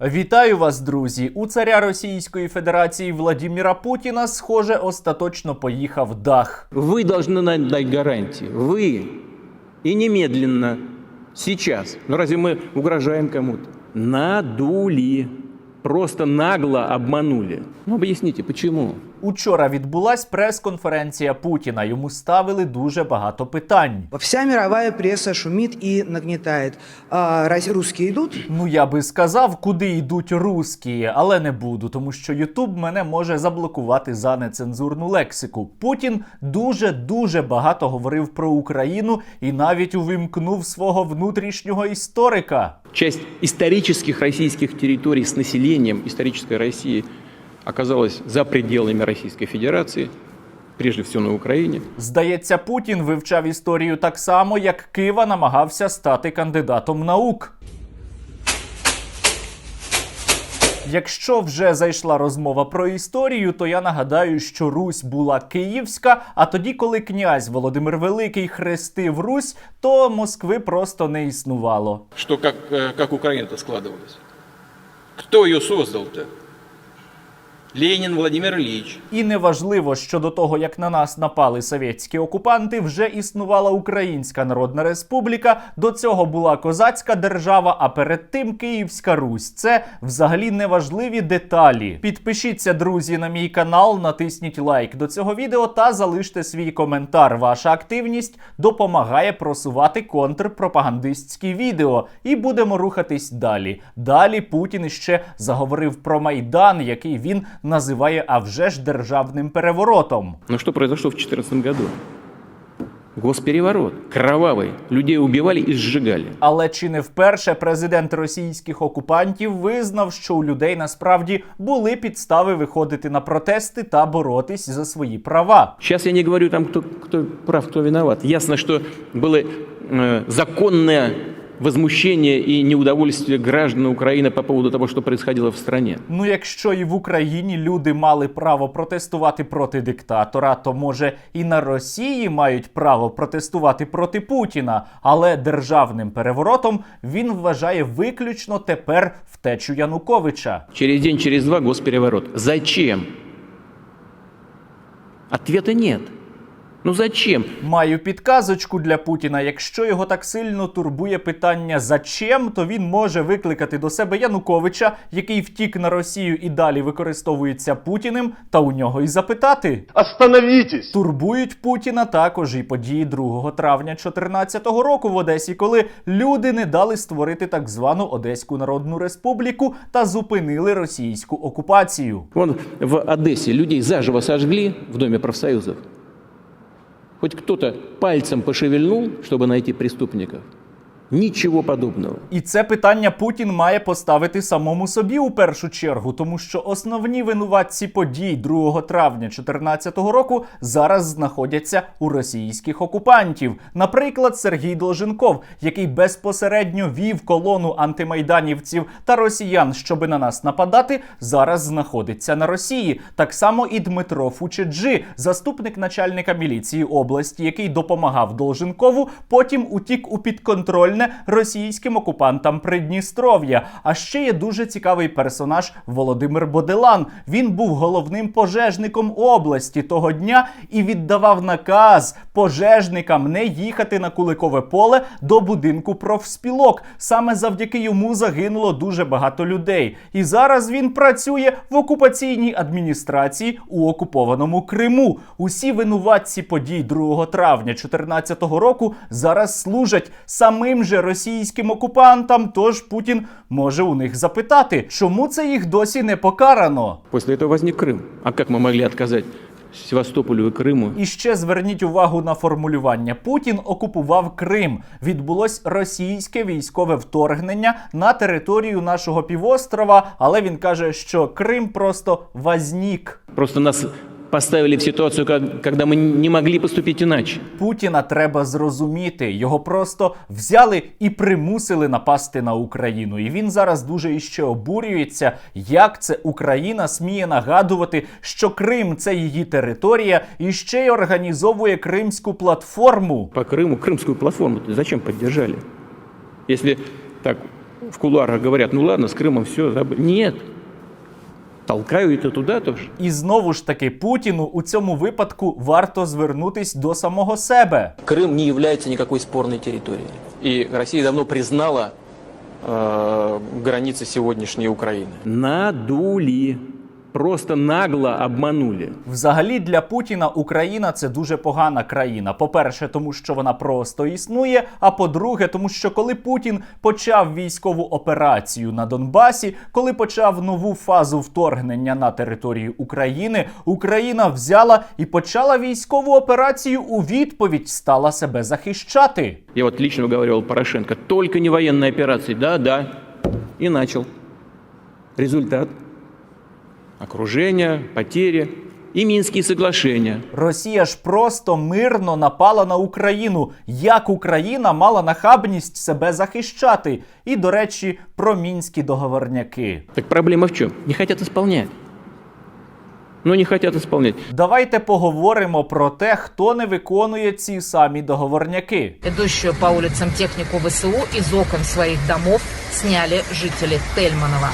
Вітаю вас, друзі! У царя Російської Федерації Владіміра Путіна, схоже, остаточно поїхав дах. Вы должны нам дать гарантии. Вы. И немедленно. Сейчас. Ну разве мы угрожаем кому-то? Надули. Просто нагло обманули. Ну объясните, почему? Учора відбулась прес-конференція Путіна. Йому ставили дуже багато питань. Вся мировая пресса шумит и нагнетает. А, раз русские идут, Ну я би сказав, куди йдуть русські, але не буду, тому що Ютуб мене може заблокувати за нецензурну лексику. Путін дуже дуже багато говорив про Україну і навіть увімкнув свого внутрішнього історика. Часть исторических российских территорий с населением исторической России оказалась за пределами Российской Федерации, прежде всего на Украине. Здається, Путін вивчав історію так само, як Кива намагався стати кандидатом наук. Якщо вже зайшла розмова про історію, то я нагадаю, що Русь була київська. А тоді, коли князь Володимир Великий хрестив Русь, то Москви просто не існувало. что как, э, как Украина-то складывалась. Кто ее создал-то? Владимир Ильич. І неважливо, що до того, як на нас напали совєтські окупанти, вже існувала Українська Народна Республіка. До цього була козацька держава, а перед тим Київська Русь. Це взагалі неважливі деталі. Підпишіться, друзі, на мій канал, натисніть лайк до цього відео та залиште свій коментар. Ваша активність допомагає просувати контрпропагандистські відео. І будемо рухатись далі. Далі Путін іще заговорив про майдан, який він називає а вже ж державним переворотом. Но что произошло в 2014 году? Госпереворот. Кровавый. Людей убивали и сжигали. Але чи не вперше президент російських окупантів визнав, що у людей насправді були підстави виходити на протести та боротись за свої права? Сейчас я не говорю там, кто, кто прав, кто виноват. Ясно, что было э, законное возмущение и неудовольствие граждан Украины по поводу того, что происходило в стране. Ну, якщо і в Україні люди мали право протестувати проти диктатора, то може і на Росії мають право протестувати проти Путіна. Але державним переворотом він вважає виключно тепер втечу Януковича. Через день, через два госпереворот. Зачем? Ответа нет. Ну зачем? Маю підказочку для Путіна. Якщо його так сильно турбує питання «зачем?», то він може викликати до себе Януковича, який втік на Росію і далі використовується Путіним, та у нього і запитати. Остановитесь! Турбують Путіна також і події 2 травня 2014 року в Одесі, коли люди не дали створити так звану Одеську Народну Республіку та зупинили російську окупацію. Вон в Одессе людей заживо сожгли в Доме профсоюзов. Хоть кто-то пальцем пошевельнул, чтобы найти преступников? Ничего подобного. І це питання Путін має поставити самому собі у першу чергу, тому що основні винуватці подій 2 травня 2014 року зараз знаходяться у російських окупантів. Наприклад, Сергій Долженков, який безпосередньо вів колону антимайданівців та росіян, щоби на нас нападати, зараз знаходиться на Росії. Так само і Дмитро Фучеджи, заступник начальника міліції області, який допомагав Долженкову, потім утік у підконтрольне російським окупантам Придністров'я. А ще є дуже цікавий персонаж Володимир Боделан. Він був головним пожежником області того дня і віддавав наказ пожежникам не їхати на Куликове поле до будинку профспілок. Саме завдяки йому загинуло дуже багато людей. І зараз він працює в окупаційній адміністрації у окупованому Криму. Усі винуватці подій 2 травня 2014 року зараз служать самим же російським окупантам. Тож Путін може у них запитати, чому це їх досі не покарано. После этого возник Крым. А как мы могли отказать Севастополю і Криму. І ще зверніть увагу на формулювання. Путін окупував Крим. Відбулось російське військове вторгнення на територію нашого півострова, але він каже, що Крим просто вознік. Просто нас поставили в ситуацию, как- когда мы не могли поступить иначе. Путіна треба зрозуміти. Його просто взяли і примусили напасти на Україну. І він зараз дуже іще обурюється, як це Україна сміє нагадувати, що Крим це її територія, і ще й організовує кримську платформу. По Крыму, крымскую платформу зачем поддержали? Если так в кулуарах говорят, ну ладно, с Крымом все, Нет. Толкают это туда тоже. І знову ж таки Путіну у цьому випадку варто звернутись до самого себе. Крым не является никакой спорной территорией. И Россия давно признала э, границы сегодняшней Украины. Надули. Просто нагло обманули. Взагалі для Путіна Україна це дуже погана країна. По-перше, тому що вона просто існує. А по-друге, тому що коли Путін почав військову операцію на Донбасі, коли почав нову фазу вторгнення на територію України, Україна взяла і почала військову операцію у відповідь, стала себе захищати. Я вот лично уговаривал Порошенко, только не военные операции, да, да. И начал. Результат. Окружение, потери и Минские соглашения. Росія ж просто мирно напала на Україну. Як Україна мала нахабність себе захищати? І, до речі, про мінські договорняки. Так проблема в чем? Не хотят исполнять. Ну, не хотят исполнять. Давайте поговоримо про те, хто не виконує ці самі договорняки. Идущую по улицам технику ВСУ из окон своих домов сняли жители Тельманова.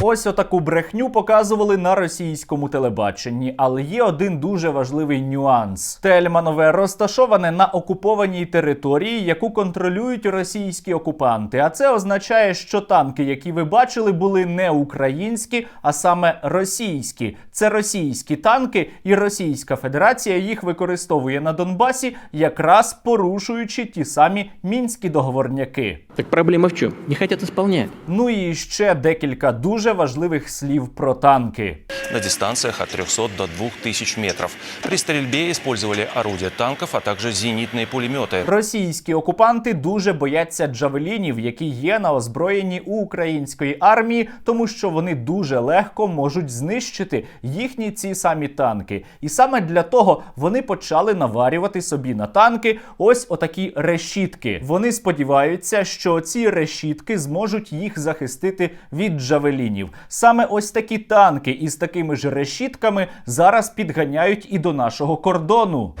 Ось отаку брехню показували на російському телебаченні, але є один дуже важливий нюанс: Тельманове розташоване на окупованій території, яку контролюють російські окупанти. А це означає, що танки, які ви бачили, були не українські, а саме російські. Це російські танки, і Російська Федерація їх використовує на Донбасі, якраз порушуючи ті самі мінські договорняки. Так проблема в чем? Не хотят исполнять. Ну і ще декілька дуже важливих слів про танки. на дистанциях от 300 до 2000 метров. При стрельбе использовали орудия танков, а также зенитные пулеметы. Російські окупанти дуже бояться джавелінів, які є на озброєнні у української армії, тому що вони дуже легко можуть знищити їхні ці самі танки. І саме для того вони почали наварювати собі на танки ось отакі решітки. Вони сподіваються, що ці решітки зможуть їх захистити від джавелінів. Саме ось такі танки із такими ж решітками зараз підганяють і до нашого кордону.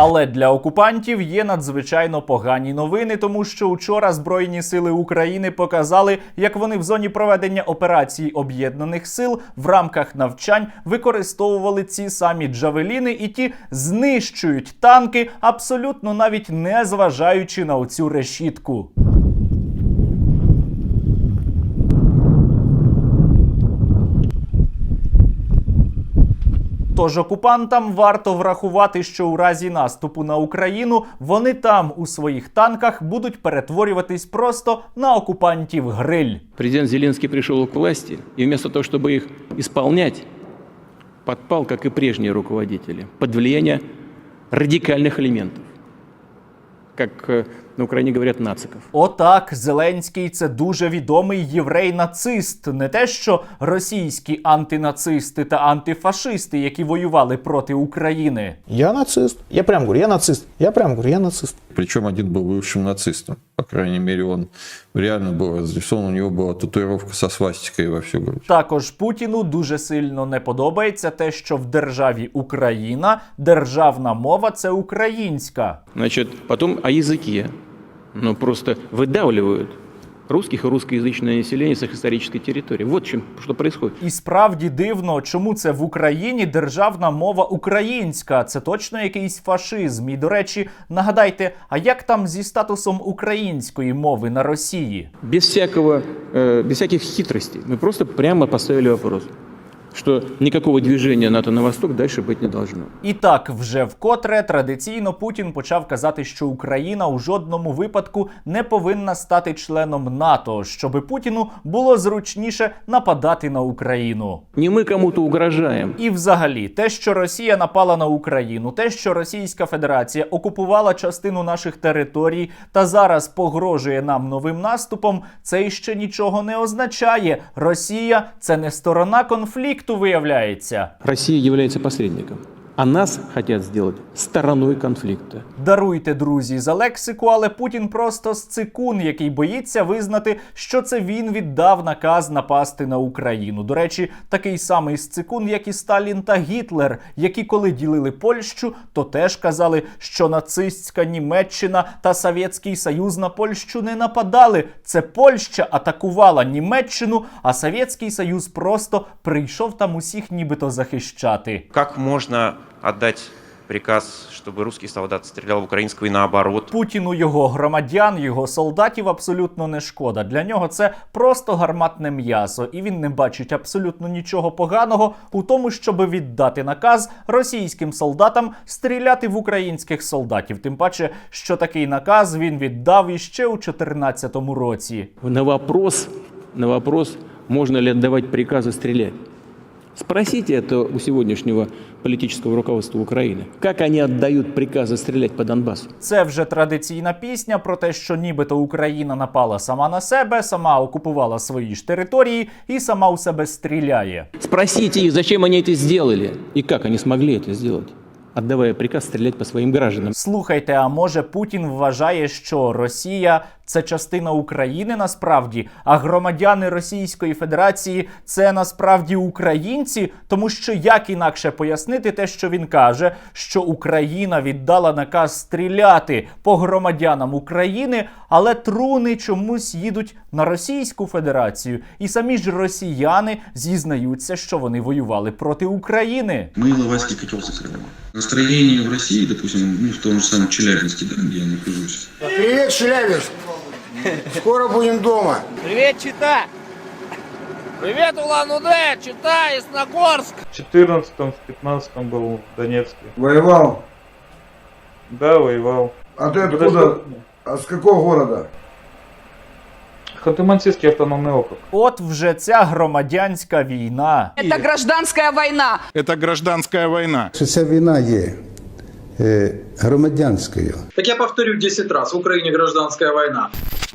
Але для окупантів є надзвичайно погані новини, тому що учора Збройні сили України показали, як вони в зоні проведення операції об'єднаних сил в рамках навчань використовували ці самі джавеліни, і ті знищують танки, абсолютно навіть не зважаючи на оцю решітку. Тож окупантам варто врахувати, що у разі наступу на Україну вони там у своїх танках будуть перетворюватись просто на окупантів гриль. Президент Зеленский пришел к власти, и вместо того, чтобы их исполнять, подпал, как и прежние руководители, под влияние радикальных элементов. Как э, на Украине говорят, нациков. Отак, Зеленський це дуже відомий єврей-нацист, не те, що російські антинацисти та антифашисти, які воювали проти України. Я нацист. Я прям говорю, я нацист. Я прям говорю, я нацист. Причем один был бывшим нацистом. По крайней мере, он реально был разрисован. У него была татуировка со свастикой во всю грудь. Також Путіну дуже сильно не подобається те, що в державі Україна державна мова це українська. Значит, потом о языке. Ну, просто выдавливают русских и русскоязычное население с их исторической территории. Вот чем, что происходит. І справді дивно, чому це в Україні державна мова українська. Це точно якийсь фашизм. І до речі, нагадайте, а як там зі статусом української мови на Росії? Без всякого, э, без всяких хитростей. Мы просто прямо поставили вопрос, что никакого движения НАТО на восток дальше быть не должно. І так, вже вкотре традиційно Путін почав казати, що Україна у жодному випадку не повинна стати членом НАТО, щоби Путіну було зручніше нападати на Україну. Не мы кому-то угрожаем. І взагалі, те, що Росія напала на Україну, те, що Російська Федерація окупувала частину наших територій та зараз погрожує нам новим наступом, це ще нічого не означає. Росія це не сторона конфлікту, виявляється. Росія є посредником. А нас хотят сделать стороной конфликта. Даруйте, друзі, за лексику, але Путін просто сцикун, який боїться визнати, що це він віддав наказ напасти на Україну. До речі, такий самий сцикун, як і Сталін та Гітлер, які коли ділили Польщу, то теж казали, що нацистська Німеччина та Совєтський Союз на Польщу не нападали. Це Польща атакувала Німеччину, а Совєтський Союз просто прийшов там усіх нібито захищати. Как можно отдать приказ, чтобы русский солдат стрелял в украинского и наоборот? Путіну його громадян, його солдатів абсолютно не шкода. Для нього це просто гарматне м'ясо, і він не бачить абсолютно нічого поганого у тому, щоб віддати наказ російським солдатам стріляти в українських солдатів. Тим паче, що такий наказ він віддав іще у 2014 році. На вопрос, на вопрос, можно ли отдавать приказы стрелять. Спросите это у сегодняшнего политического руководства Украины. Как они отдают приказы стрелять по Донбассу? Це вже традиційна пісня про те, що нібито Україна напала сама на себе, сама окупувала свої ж території і сама у себе стріляє. Спросите их, зачем они это сделали и как они смогли это сделать, отдавая приказ стрелять по своим гражданам. Слухайте, а може Путін вважає, що Росія це частина України насправді, а громадяни Російської Федерації це насправді українці, тому що як інакше пояснити те, що він каже, що Україна віддала наказ стріляти по громадянам України, але труни чомусь їдуть на Російську Федерацію, і самі ж росіяни зізнаються, що вони воювали проти України. Мы Иловайский котел закрываем. Настроение в России, допустим, ну, в том же самом Челябинске, да, где я нахожусь, Привет, Челябинск! Скоро будем дома. Привет, Чита! Привет, Улан-Удэ! Чита, Ясногорск! В 14-м, в 15-м был в Донецке. Воевал. Да, воевал. А ты откуда? А с какого города? Ханты-Мансийский автономный округ. От вже ця громадянська війна. Это гражданская война. Это гражданская война. Що ця війна є е, громадянською. Так я повторю 10 раз. В Украине гражданская война.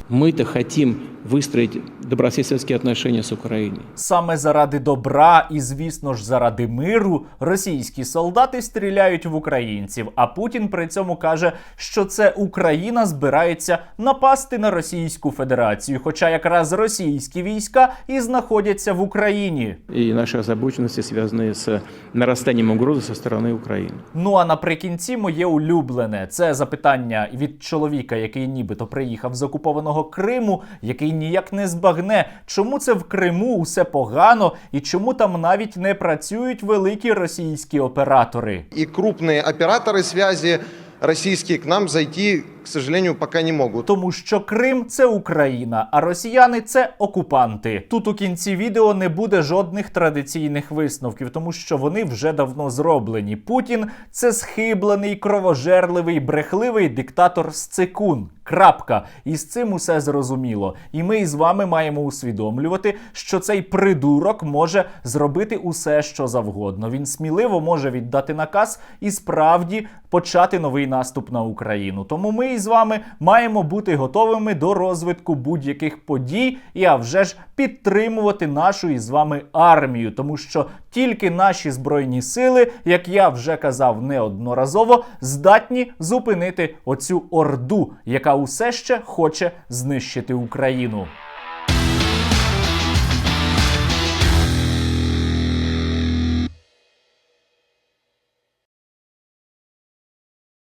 Мы-то хотим выстроить добрососедские отношения с Украиной. Саме заради добра і, звісно ж, заради миру російські солдати стріляють в українців. А Путін при цьому каже, що це Україна збирається напасти на Російську Федерацію, хоча якраз російські війська і знаходяться в Україні. И наши озабоченности, связанные с нарастанием угрозы со стороны Украины. Ну а наприкінці моє улюблене це запитання від чоловіка, який нібито приїхав з окупованого Криму, який ніяк не збагне, чому це в Криму усе погано і чому там навіть не працюють великі російські оператори. И крупные операторы связи российские к нам зайти, к сожалению, пока не могут. Тому що Крим це Україна, а росіяни це окупанти. Тут у кінці відео не буде жодних традиційних висновків, тому що вони вже давно зроблені. Путін це схиблений, кровожерливий, брехливий диктатор Сцикун. Крапка. І з цим усе зрозуміло. І ми із вами маємо усвідомлювати, що цей придурок може зробити усе, що завгодно. Він сміливо може віддати наказ і справді почати новий наступ на Україну. Тому ми із вами маємо бути готовими до розвитку будь-яких подій і а вже ж підтримувати нашу із вами армію, тому що тільки наші збройні сили, як я вже казав неодноразово, здатні зупинити оцю орду, яка усе ще хоче знищити Україну.